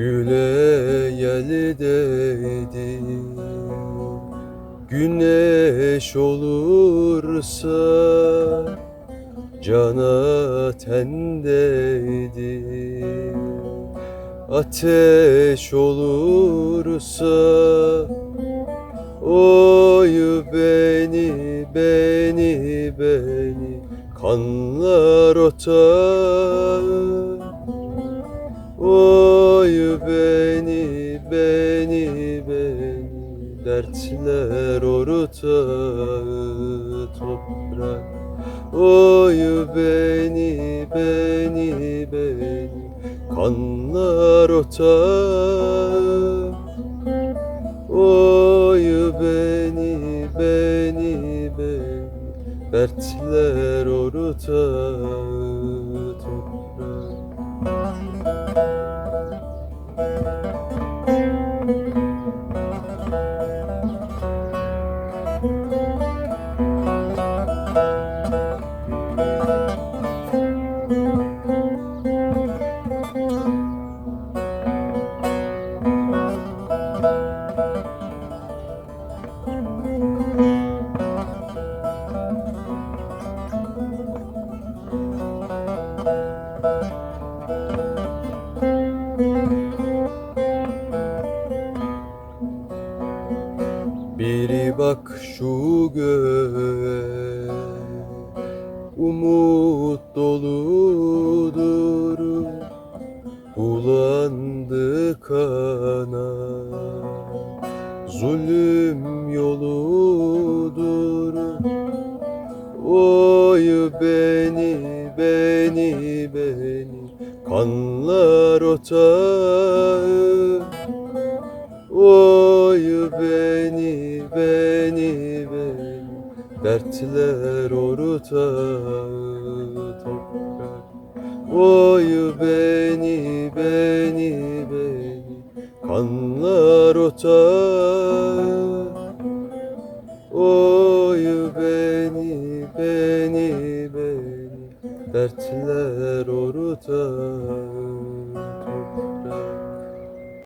yel dedi. Güneş olursa Cana tendeydi Ateş olursa Oy beni, beni, beni Kanlar otar. Oy beni, beni, beni Dertler ortağı toprak. Oy beni, beni, beni Kanlar otağı Oy beni, beni, beni Dertler ortağı toprak Biri bak şu göğe Umut doludur. Bulandı kana Zulüm yoludur. Oy beni, beni, beni Kanlar otağı. Oy beni, beni, beni Dertler ortağı toprak Oy beni, dertler oruda